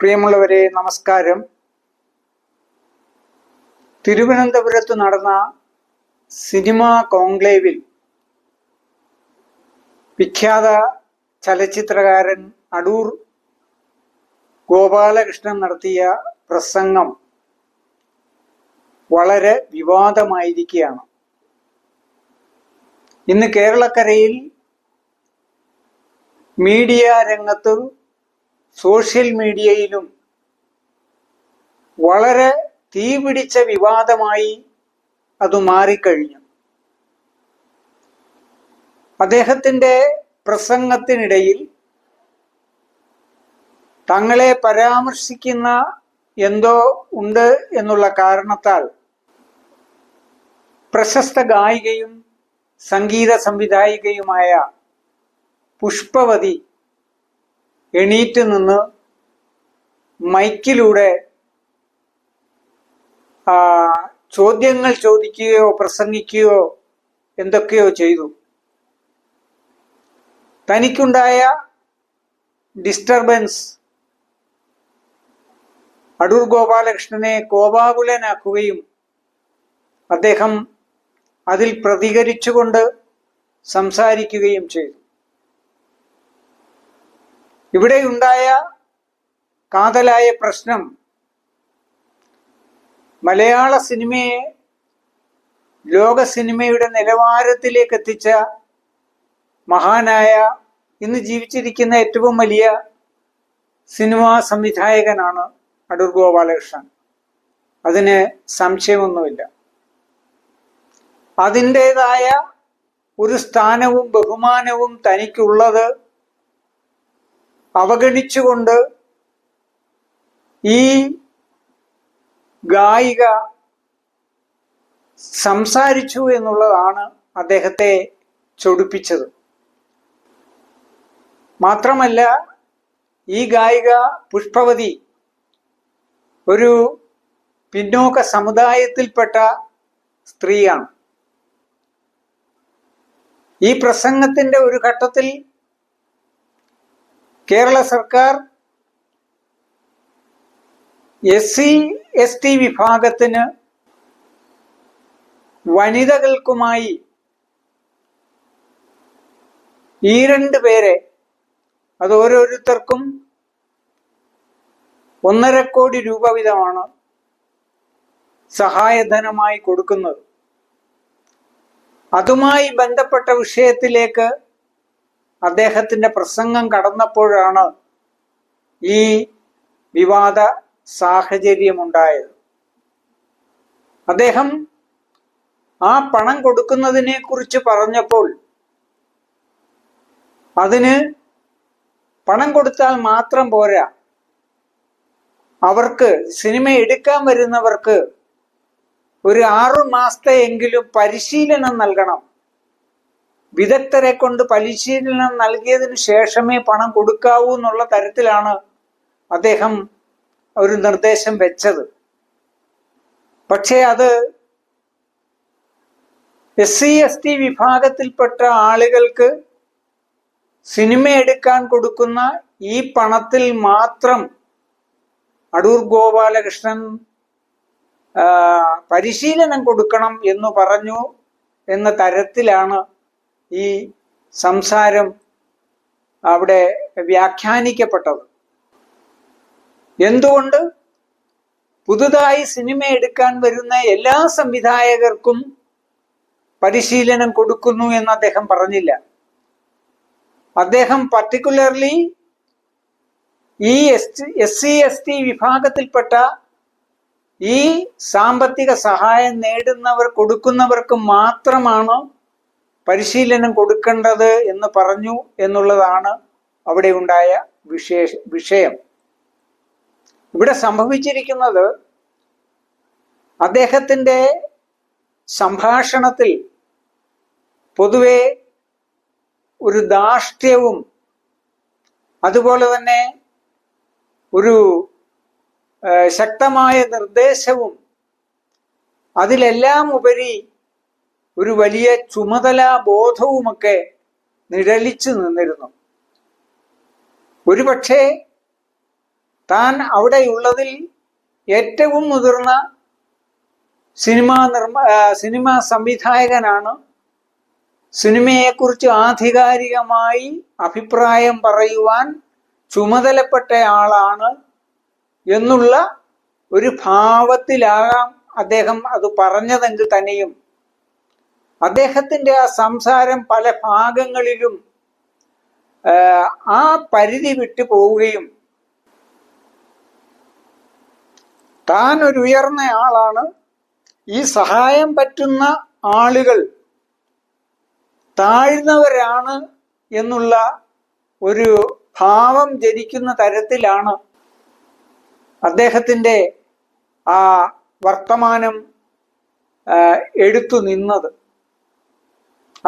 പ്രിയമുള്ളവരെ നമസ്കാരം. തിരുവനന്തപുരത്ത് നടന്ന സിനിമാ കോൺക്ലേവിൽ വിഖ്യാത ചലച്ചിത്രകാരൻ അടൂർ ഗോപാലകൃഷ്ണൻ നടത്തിയ പ്രസംഗം വളരെ വിവാദമായിരിക്കുകയാണ്. ഇന്ന് കേരളക്കരയിൽ മീഡിയ രംഗത്തും സോഷ്യൽ മീഡിയയിലും വളരെ തീപിടിച്ച വിവാദമായി അത് മാറിക്കഴിഞ്ഞു. അദ്ദേഹത്തിന്റെ പ്രസംഗത്തിനിടയിൽ തങ്ങളെ പരാമർശിക്കുന്ന എന്തോ ഉണ്ട് എന്നുള്ള കാരണത്താൽ പ്രശസ്ത ഗായികയും സംഗീത സംവിധായികയുമായ പുഷ്പവതി എണീറ്റ് നിന്ന് മൈക്കിലൂടെ ചോദ്യങ്ങൾ ചോദിക്കുകയോ പ്രസംഗിക്കുകയോ എന്തൊക്കെയോ ചെയ്തു. തനിക്കുണ്ടായ ഡിസ്റ്റർബൻസ് അടൂർ ഗോപാലകൃഷ്ണനെ കോപാകുലനാക്കുകയും അദ്ദേഹം അതിൽ പ്രതികരിച്ചുകൊണ്ട് സംസാരിക്കുകയും ചെയ്തു. ഇവിടെയുണ്ടായ കാതലായ പ്രശ്നം മലയാള സിനിമയെ ലോക സിനിമയുടെ നിലവാരത്തിലേക്ക് എത്തിച്ച മഹാനായ ഇന്ന് ജീവിച്ചിരിക്കുന്ന ഏറ്റവും വലിയ സിനിമാ സംവിധായകനാണ് അടൂർ ഗോപാലകൃഷ്ണൻ. അതിന് സംശയമൊന്നുമില്ല. അതിന്റെതായ ഒരു സ്ഥാനവും ബഹുമാനവും തനിക്കുള്ളത് അവഗണിച്ചുകൊണ്ട് ഈ ഗായിക സംസാരിച്ചു എന്നുള്ളതാണ് അദ്ദേഹത്തെ ചൊടിപ്പിച്ചത്. മാത്രമല്ല ഈ ഗായിക പുഷ്പവതി ഒരു പിന്നോക്ക സമുദായത്തിൽപ്പെട്ട സ്ത്രീയാണ്. ഈ പ്രസംഗത്തിന്റെ ഒരു ഘട്ടത്തിൽ കേരള സർക്കാർ എസ് സി എസ് ടി വിഭാഗത്തിന് വനിതകൾക്കുമായി ഈ രണ്ട് പേരെ അത് ഓരോരുത്തർക്കും ഒന്നര കോടി രൂപ വീതമാണ് സഹായധനമായി കൊടുക്കുന്നത്. അതുമായി ബന്ധപ്പെട്ട വിഷയത്തിലേക്ക് അദ്ദേഹത്തിന്റെ പ്രസംഗം കടന്നപ്പോഴാണ് ഈ വിവാദ സാഹചര്യം സാഹചര്യമുണ്ടായത്. അദ്ദേഹം ആ പണം കൊടുക്കുന്നതിനെ കുറിച്ച് പറഞ്ഞപ്പോൾ അതിന് പണം കൊടുത്താൽ മാത്രം പോരാ. അവർക്ക് സിനിമ എടുക്കാൻ വരുന്നവർക്ക് ഒരു ആറു മാസത്തെ എങ്കിലും പരിശീലനം നൽകണം. വിദഗ്ധരെ കൊണ്ട് പരിശീലനം നൽകിയതിനു ശേഷമേ പണം കൊടുക്കാവൂ എന്നുള്ള തരത്തിലാണ് അദ്ദേഹം ഒരു നിർദ്ദേശം വെച്ചത്. പക്ഷേ അത് എസ് സി എസ് ടി വിഭാഗത്തിൽപ്പെട്ട ആളുകൾക്ക് സിനിമ എടുക്കാൻ കൊടുക്കുന്ന ഈ പണത്തിൽ മാത്രം അടൂർ ഗോപാലകൃഷ്ണൻ പരിശീലനം കൊടുക്കണം എന്ന് പറഞ്ഞു എന്ന തരത്തിലാണ് ഈ സംസാരം അവിടെ വ്യാഖ്യാനിക്കപ്പെട്ടത്. എന്തുകൊണ്ട്? പുതുതായി സിനിമ എടുക്കാൻ വരുന്ന എല്ലാ സംവിധായകർക്കും പരിശീലനം കൊടുക്കുന്നു എന്ന് അദ്ദേഹം പറഞ്ഞില്ല. അദ്ദേഹം പർട്ടിക്കുലർലി ഈ S S C S T വിഭാഗത്തിൽപ്പെട്ട ഈ സാമ്പത്തിക സഹായം നേടുന്നവർ കൊടുക്കുന്നവർക്ക് മാത്രമാണ് പരിശീലനം കൊടുക്കേണ്ടത് എന്ന് പറഞ്ഞു എന്നുള്ളതാണ് അവിടെ ഉണ്ടായ വിശേഷ വിഷയം. ഇവിടെ സംഭവിച്ചിരിക്കുന്നത് അദ്ദേഹത്തിന്റെ സംഭാഷണത്തിൽ പൊതുവെ ഒരു ധാർഷ്ട്യവും അതുപോലെ തന്നെ ഒരു ശക്തമായ നിർദ്ദേശവും അതിലെല്ലാം ഉപരി ഒരു വലിയ ചുമതല ബോധവുമൊക്കെ നിഴലിച്ചു നിന്നിരുന്നു. ഒരുപക്ഷെ താൻ അവിടെയുള്ളതിൽ ഏറ്റവും മുതിർന്ന സിനിമാ നിർമ്മ സിനിമാ സംവിധായകനാണ്. സിനിമയെക്കുറിച്ച് ആധികാരികമായി അഭിപ്രായം പറയുവാൻ ചുമതലപ്പെട്ട ആളാണ് എന്നുള്ള ഒരു ഭാവത്തിലാകാം അദ്ദേഹം അത് പറഞ്ഞതെങ്കിൽ തന്നെയും അദ്ദേഹത്തിന്റെ ആ സംസാരം പല ഭാഗങ്ങളിലും ആ പരിധി വിട്ടു പോവുകയും താൻ ഒരു ഉയർന്ന ആളാണ്. ഈ സഹായം പറ്റുന്ന ആളുകൾ താഴ്ന്നവരാണ് എന്നുള്ള ഒരു ഭാവം ജനിക്കുന്ന തരത്തിലാണ് അദ്ദേഹത്തിന്റെ ആ വർത്തമാനം എടുത്തു നിന്നത്.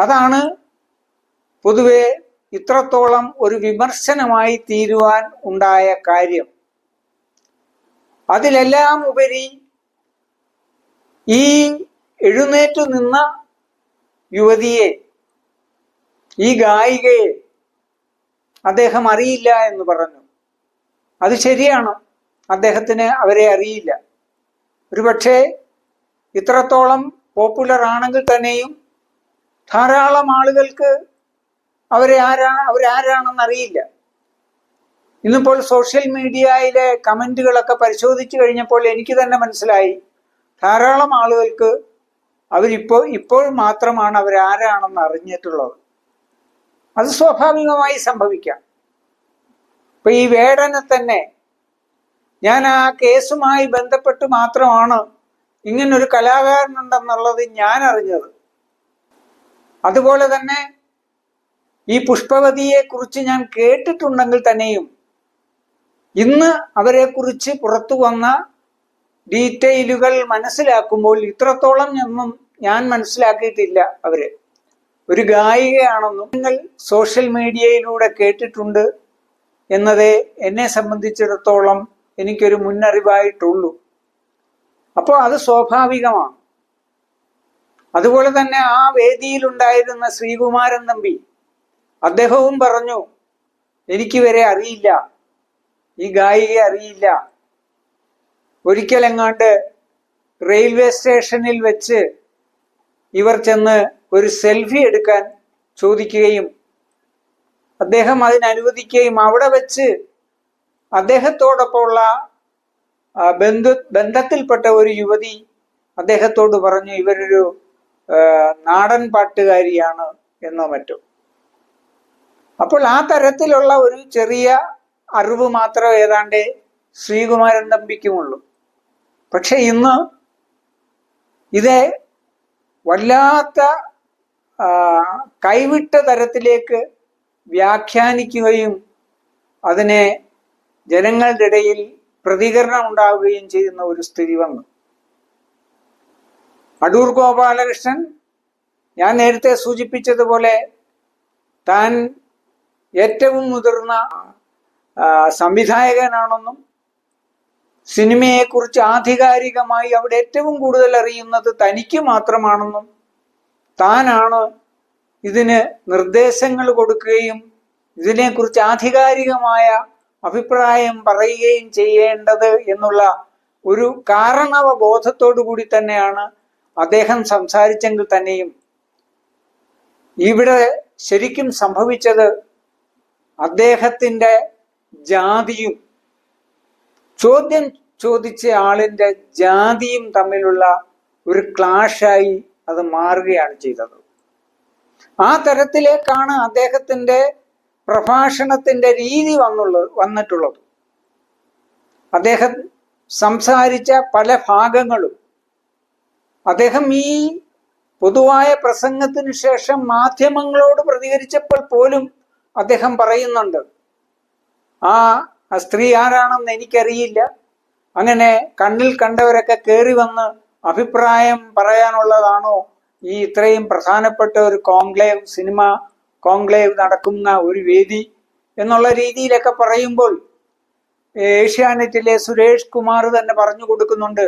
അതാണ് പൊതുവെ ഇത്രത്തോളം ഒരു വിമർശനമായി തീരുവാൻ ഉണ്ടായ കാര്യം. അതിലെല്ലാം ഉപരി ഈ എഴുന്നേറ്റു നിന്ന യുവതിയെ ഈ ഗായികയെ അദ്ദേഹം അറിയില്ല എന്ന് പറഞ്ഞു. അത് ശരിയാണ്. അദ്ദേഹത്തിന് അവരെ അറിയില്ല. ഒരുപക്ഷെ ഇത്രത്തോളം പോപ്പുലർ ആണെങ്കിൽ തന്നെയും ധാരാളം ആളുകൾക്ക് അവരെ ആരാ അവരാരാണെന്ന് അറിയില്ല. ഇന്നിപ്പോൾ സോഷ്യൽ മീഡിയയിലെ കമന്റുകളൊക്കെ പരിശോധിച്ചു കഴിഞ്ഞപ്പോൾ എനിക്ക് തന്നെ മനസ്സിലായി. ധാരാളം ആളുകൾക്ക് അവരിപ്പോൾ ഇപ്പോൾ മാത്രമാണ് അവരാരാണെന്ന് അറിഞ്ഞിട്ടുള്ളത്. അത് സ്വാഭാവികമായി സംഭവിക്കാം. ഇപ്പൊ ഈ വേടനെ തന്നെ ഞാൻ ആ കേസുമായി ബന്ധപ്പെട്ട് മാത്രമാണ് ഇങ്ങനൊരു കലാകാരനുണ്ടെന്നുള്ളത് ഞാൻ അറിഞ്ഞത്. അതുപോലെ തന്നെ ഈ പുഷ്പവതിയെ കുറിച്ച് ഞാൻ കേട്ടിട്ടുണ്ടെങ്കിൽ തന്നെയും ഇന്ന് അവരെ കുറിച്ച് പുറത്തു വന്ന ഡീറ്റെയിലുകൾ മനസ്സിലാക്കുമ്പോൾ ഇത്രത്തോളം ഒന്നും ഞാൻ മനസ്സിലാക്കിയിട്ടില്ല അവർ. ഒരു ഗായികയാണെന്നും നിങ്ങൾ സോഷ്യൽ മീഡിയയിലൂടെ കേട്ടിട്ടുണ്ട് എന്നതേ എന്നെ സംബന്ധിച്ചിടത്തോളം എനിക്കൊരു മുന്നറിവായിട്ടുള്ളൂ. അപ്പോൾ അത് സ്വാഭാവികമാണ്. അതുപോലെ തന്നെ ആ വേദിയിലുണ്ടായിരുന്ന ശ്രീകുമാരൻ തമ്പി അദ്ദേഹവും പറഞ്ഞു എനിക്ക് വരെ അറിയില്ല. ഈ ഗായികയെ അറിയില്ല. ഒരിക്കലെങ്ങാണ്ട് റെയിൽവേ സ്റ്റേഷനിൽ വെച്ച് ഇവർ ചെന്ന് ഒരു സെൽഫി എടുക്കാൻ ചോദിക്കുകയും അദ്ദേഹം അതിനനുവദിക്കുകയും അവിടെ വെച്ച് അദ്ദേഹത്തോടൊപ്പമുള്ള ബന്ധു ബന്ധത്തിൽപ്പെട്ട ഒരു യുവതി അദ്ദേഹത്തോട് പറഞ്ഞു ഇവരൊരു നാടൻ പാട്ടുകാരിയാണ് എന്നോ മറ്റോ. അപ്പോൾ ആ തരത്തിലുള്ള ഒരു ചെറിയ അറിവ് മാത്രം ഏതാണ്ട് ശ്രീകുമാരൻ തമ്പിക്കുമുള്ളൂ. പക്ഷെ ഇന്ന് ഇത് വല്ലാത്ത കൈവിട്ട തരത്തിലേക്ക് വ്യാഖ്യാനിക്കുകയും അതിനെ ജനങ്ങളുടെ ഇടയിൽ പ്രതികരണം ഉണ്ടാവുകയും ചെയ്യുന്ന ഒരു സ്ഥിതി വന്നു. അടൂർ ഗോപാലകൃഷ്ണൻ ഞാൻ നേരത്തെ സൂചിപ്പിച്ചതുപോലെ താൻ ഏറ്റവും മുതിർന്ന സംവിധായകനാണെന്നും സിനിമയെക്കുറിച്ച് ആധികാരികമായി അവിടെ ഏറ്റവും കൂടുതൽ അറിയുന്നത് തനിക്ക് മാത്രമാണെന്നും താനാണ് ഇതിന് നിർദ്ദേശങ്ങൾ കൊടുക്കുകയും ഇതിനെക്കുറിച്ച് ആധികാരികമായ അഭിപ്രായം പറയുകയും ചെയ്യേണ്ടത് എന്നുള്ള ഒരു കാരണവബോധത്തോടു കൂടി തന്നെയാണ് അദ്ദേഹം സംസാരിച്ചെങ്കിൽ തന്നെയും ഇവിടെ ശരിക്കും സംഭവിച്ചത് അദ്ദേഹത്തിന്റെ ജാതിയും ചോദ്യം ചോദിച്ച ആളിന്റെ ജാതിയും തമ്മിലുള്ള ഒരു ക്ലാഷായി അത് മാറുകയാണ് ചെയ്തത്. ആ തരത്തിലേക്കാണ് അദ്ദേഹത്തിന്റെ പ്രഭാഷണത്തിന്റെ രീതി വന്നുള്ളത് വന്നിട്ടുള്ളത്. അദ്ദേഹം സംസാരിച്ച പല ഭാഗങ്ങളും അദ്ദേഹം ഈ പൊതുവായ പ്രസംഗത്തിന് ശേഷം മാധ്യമങ്ങളോട് പ്രതികരിച്ചപ്പോൾ പോലും അദ്ദേഹം പറയുന്നുണ്ട് ആ സ്ത്രീ ആരാണെന്ന് എനിക്കറിയില്ല. അങ്ങനെ കണ്ണിൽ കണ്ടവരൊക്കെ കയറി വന്ന് അഭിപ്രായം പറയാനുള്ളതാണോ ഈ ഇത്രയും പ്രധാനപ്പെട്ട ഒരു കോൺക്ലേവ് സിനിമ കോൺക്ലേവ് നടക്കുന്ന ഒരു വേദി? എന്നുള്ള രീതിയിലൊക്കെ പറയുമ്പോൾ ഏഷ്യാനെറ്റിലെ സുരേഷ് കുമാർ തന്നെ പറഞ്ഞു കൊടുക്കുന്നുണ്ട്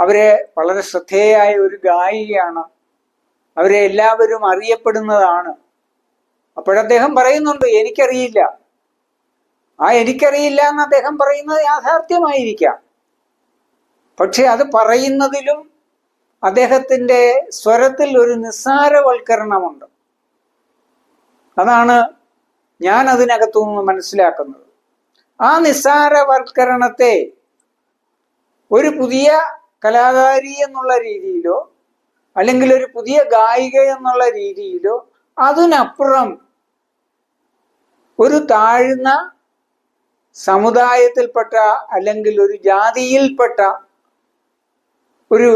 അവരെ വളരെ ശ്രദ്ധേയായ ഒരു ഗായികയാണ്. അവരെ എല്ലാവരും അറിയപ്പെടുന്നതാണ്. അപ്പോഴദ്ദേഹം പറയുന്നുണ്ട് എനിക്കറിയില്ല. ആ എനിക്കറിയില്ല എന്ന് അദ്ദേഹം പറയുന്നത് യാഥാർത്ഥ്യമായിരിക്കാം. പക്ഷെ അത് പറയുന്നതിലും അദ്ദേഹത്തിന്റെ സ്വരത്തിൽ ഒരു നിസ്സാരവൽക്കരണമുണ്ട്. അതാണ് ഞാൻ അതിനകത്തു നിന്ന് മനസ്സിലാക്കുന്നത്. ആ നിസ്സാരവൽക്കരണത്തെ ഒരു പുതിയ കലാകാരി എന്നുള്ള രീതിയിലോ അല്ലെങ്കിൽ ഒരു പുതിയ ഗായിക എന്നുള്ള രീതിയിലോ അതിനപ്പുറം ഒരു താഴ്ന്ന സമുദായത്തിൽപ്പെട്ട അല്ലെങ്കിൽ ഒരു ജാതിയിൽപ്പെട്ട ഒരു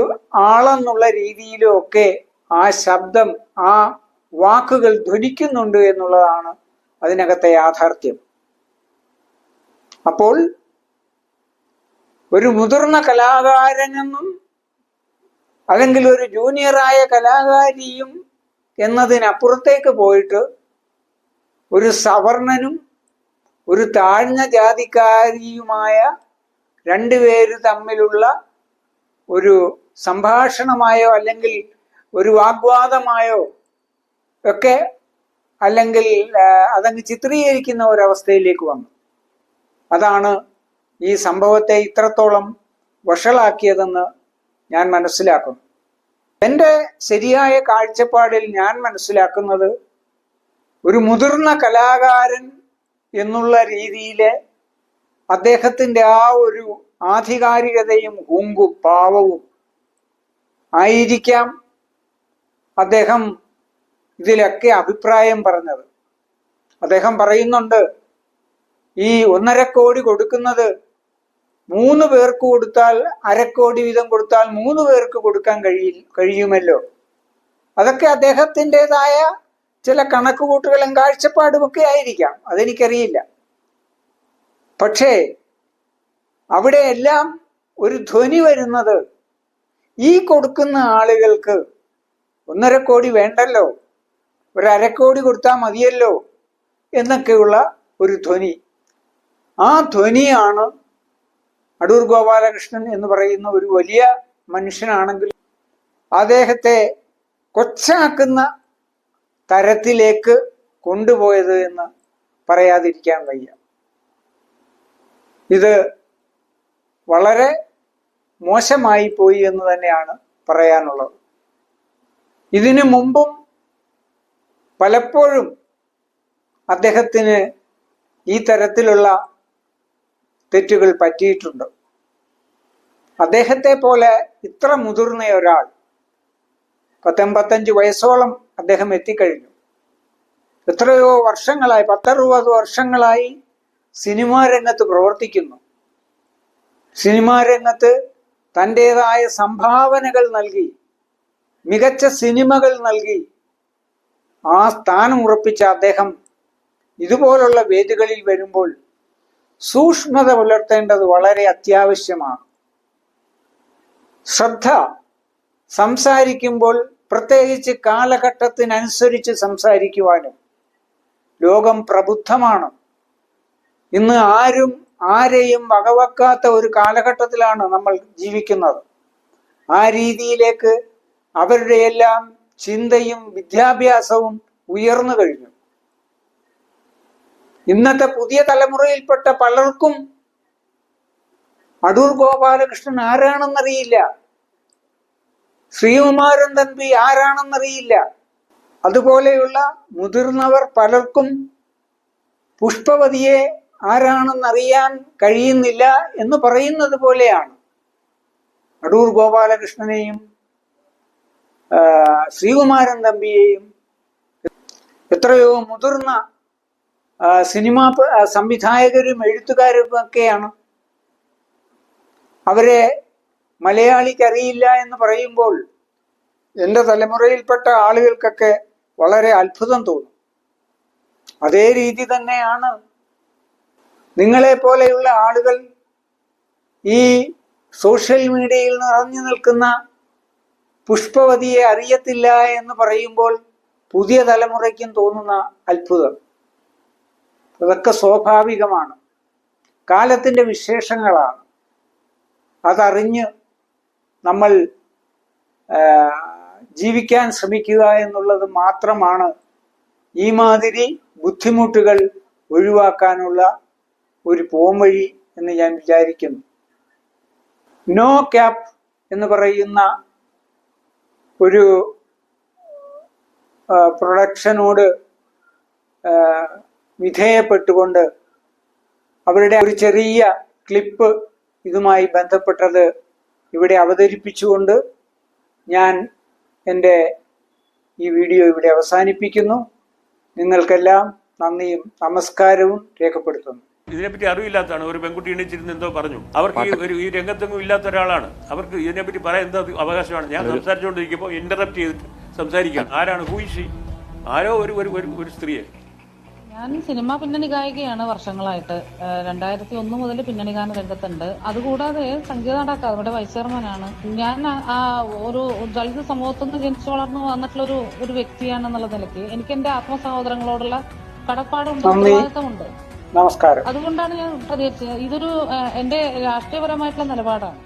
ആളെന്നുള്ള രീതിയിലും ഒക്കെ ആ ശബ്ദം ആ വാക്കുകൾ ധ്വനിക്കുന്നുണ്ട് എന്നുള്ളതാണ് അതിനകത്തെ യാഥാർത്ഥ്യം. അപ്പോൾ ഒരു മുതിർന്ന കലാകാരനെന്നും അല്ലെങ്കിൽ ഒരു ജൂനിയറായ കലാകാരിയും എന്നതിനപ്പുറത്തേക്ക് പോയിട്ട് ഒരു സവർണനും ഒരു താഴ്ന്ന ജാതിക്കാരിയുമായ രണ്ടുപേര് തമ്മിലുള്ള ഒരു സംഭാഷണമായോ അല്ലെങ്കിൽ ഒരു വാഗ്വാദമായോ ഒക്കെ അല്ലെങ്കിൽ അതങ്ങ് ചിത്രീകരിക്കുന്ന ഒരവസ്ഥയിലേക്ക് വന്നു. അതാണ് ഈ സംഭവത്തെ ഇത്രത്തോളം വഷളാക്കിയതെന്ന് ഞാൻ മനസ്സിലാക്കുന്നു. എന്റെ ശരിയായ കാഴ്ചപ്പാടിൽ ഞാൻ മനസ്സിലാക്കുന്നത് ഒരു മുതിർന്ന കലാകാരൻ എന്നുള്ള രീതിയിലെ അദ്ദേഹത്തിന്റെ ആ ഒരു ആധികാരികതയും ഹുങ്കും പാവവും ആയിരിക്കാം അദ്ദേഹം ഇതിലൊക്കെ അഭിപ്രായം പറഞ്ഞത്. അദ്ദേഹം പറയുന്നുണ്ട് ഈ ഒന്നര കോടി കൊടുക്കുന്നത് മൂന്ന് പേർക്ക് കൊടുത്താൽ അരക്കോടി വീതം കൊടുത്താൽ മൂന്ന് പേർക്ക് കൊടുക്കാൻ കഴിയി കഴിയുമല്ലോ? അതൊക്കെ അദ്ദേഹത്തിന്റെതായ ചില കണക്കുകൂട്ടുകളും കാഴ്ചപ്പാടുമൊക്കെ ആയിരിക്കാം. അതെനിക്കറിയില്ല. പക്ഷേ അവിടെ എല്ലാം ഒരു ധ്വനി വരുന്നത് ഈ കൊടുക്കുന്ന ആളുകൾക്ക് ഒന്നര കോടി വേണ്ടല്ലോ? ഒരു അരക്കോടി കൊടുത്താൽ മതിയല്ലോ? എന്നൊക്കെയുള്ള ഒരു ധ്വനി. ആ ധ്വനിയാണ് അടൂർ ഗോപാലകൃഷ്ണൻ എന്ന് പറയുന്ന ഒരു വലിയ മനുഷ്യനാണെങ്കിൽ അദ്ദേഹത്തെ കൊച്ചാക്കുന്ന തരത്തിലേക്ക് കൊണ്ടുപോയത് എന്ന് പറയാതിരിക്കാൻ വയ്യ. ഇത് വളരെ മോശമായി പോയി എന്ന് തന്നെയാണ് പറയാനുള്ളത്. ഇതിനു മുമ്പും പലപ്പോഴും അദ്ദേഹത്തിന് ഈ തരത്തിലുള്ള തെറ്റുകൾ പറ്റിയിട്ടുണ്ട്. അദ്ദേഹത്തെ പോലെ ഇത്ര മുതിർന്ന ഒരാൾ പത്തൊമ്പത്തഞ്ച് വയസ്സോളം അദ്ദേഹം എത്തിക്കഴിഞ്ഞു. എത്രയോ വർഷങ്ങളായി പത്തറുപത് വർഷങ്ങളായി സിനിമാ രംഗത്ത് പ്രവർത്തിക്കുന്നു. സിനിമാ രംഗത്ത് തന്റെതായ സംഭാവനകൾ നൽകി മികച്ച സിനിമകൾ നൽകി ആ സ്ഥാനം ഉറപ്പിച്ച അദ്ദേഹം ഇതുപോലുള്ള വേദികളിൽ വരുമ്പോൾ സൂക്ഷ്മത പുലർത്തേണ്ടത് വളരെ അത്യാവശ്യമാണ്. ശ്രദ്ധ സംസാരിക്കുമ്പോൾ പ്രത്യേകിച്ച് കാലഘട്ടത്തിനനുസരിച്ച് സംസാരിക്കുവാനും ലോകം പ്രബുദ്ധമാണ്. ഇന്ന് ആരും ആരെയും വകവെക്കാത്ത ഒരു കാലഘട്ടത്തിലാണ് നമ്മൾ ജീവിക്കുന്നത്. ആ രീതിയിലേക്ക് അവരുടെ എല്ലാം ചിന്തയും വിദ്യാഭ്യാസവും ഉയർന്നു കഴിഞ്ഞു. ഇന്നത്തെ പുതിയ തലമുറയിൽപ്പെട്ട പലർക്കും അടൂർ ഗോപാലകൃഷ്ണൻ ആരാണെന്നറിയില്ല. ശ്രീകുമാരൻ തമ്പി ആരാണെന്നറിയില്ല. അതുപോലെയുള്ള മുതിർന്നവർ പലർക്കും പുഷ്പവതിയെ ആരാണെന്നറിയാൻ കഴിയുന്നില്ല എന്ന് പറയുന്നത് പോലെയാണ്. അടൂർ ഗോപാലകൃഷ്ണനെയും ശ്രീകുമാരൻ തമ്പിയെയും എത്രയോ മുതിർന്ന സിനിമാ സംവിധായകരും എഴുത്തുകാരും ഒക്കെയാണ് അവരെ മലയാളിക്ക് അറിയില്ല എന്ന് പറയുമ്പോൾ എന്റെ തലമുറയിൽപ്പെട്ട ആളുകൾക്കൊക്കെ വളരെ അത്ഭുതം തോന്നും. അതേ രീതി തന്നെയാണ് നിങ്ങളെ പോലെയുള്ള ആളുകൾ ഈ സോഷ്യൽ മീഡിയയിൽ നിറഞ്ഞു നിൽക്കുന്ന പുഷ്പവതിയെ അറിയത്തില്ല എന്ന് പറയുമ്പോൾ പുതിയ തലമുറയ്ക്കും തോന്നുന്ന അത്ഭുതം. അതൊക്കെ സ്വാഭാവികമാണ്. കാലത്തിന്റെ വിശേഷങ്ങളാണ്. അതറിഞ്ഞ് നമ്മൾ ജീവിക്കാൻ ശ്രമിക്കുക എന്നുള്ളത് മാത്രമാണ് ഈ മാതിരി ബുദ്ധിമുട്ടുകൾ ഒഴിവാക്കാനുള്ള ഒരു പോംവഴി എന്ന് ഞാൻ വിചാരിക്കുന്നു. നോ ക്യാപ് എന്ന് പറയുന്ന ഒരു പ്രൊഡക്ഷനോട് വിധേയപ്പെട്ടുകൊണ്ട് അവരുടെ ഒരു ചെറിയ ക്ലിപ്പ് ഇതുമായി ബന്ധപ്പെട്ടത് ഇവിടെ അവതരിപ്പിച്ചുകൊണ്ട് ഞാൻ എന്റെ ഈ വീഡിയോ ഇവിടെ അവസാനിപ്പിക്കുന്നു. നിങ്ങൾക്കെല്ലാം നന്ദിയും നമസ്കാരവും രേഖപ്പെടുത്തുന്നു. ഇതിനെപ്പറ്റി അറിവില്ലാത്തതാണ്. ഒരു പെൺകുട്ടി എണീച്ചിരുന്ന് എന്തോ പറഞ്ഞു. അവർക്ക് ഒരു ഈ രംഗത്തെങ്ങും ഇല്ലാത്ത ഒരാളാണ്. അവർക്ക് ഇതിനെപ്പറ്റി പറയാൻ എന്താ അവകാശമാണ്. ഞാൻ സംസാരിച്ചുകൊണ്ടിരിക്കുമ്പോൾ ഇന്ററപ്റ്റ് ചെയ്തിട്ട് സംസാരിക്കുകയാണ്. ആരാണ്? ഹൂയിഷി ആരോ ഒരു ഒരു ഒരു ഒരു സ്ത്രീയെ. ഞാൻ സിനിമ പിന്നണി ഗായികയാണ് വർഷങ്ങളായിട്ട്. രണ്ടായിരത്തി ഒന്ന് മുതൽ പിന്നണി ഗാന രംഗത്തുണ്ട്. അതുകൂടാതെ സംഗീത അക്കാദമിയുടെ വൈസ് ചെയർമാനാണ് ഞാൻ ആ- ഒരു ദളിത് സമൂഹത്തിൽ നിന്ന് ജനിച്ചു വളർന്നു വന്നിട്ടുള്ള ഒരു ഒരു വ്യക്തിയാണെന്നുള്ള നിലയ്ക്ക് എനിക്ക് എന്റെ ആത്മസഹോദരങ്ങളോടുള്ള കടപ്പാടുണ്ട്. ഉത്തരവാദിത്തമുണ്ട്. നമസ്കാരം. അതുകൊണ്ടാണ് ഞാൻ പ്രതികരിച്ചത്. ഇതൊരു എന്റെ രാഷ്ട്രീയപരമായിട്ടുള്ള നിലപാടാണ്.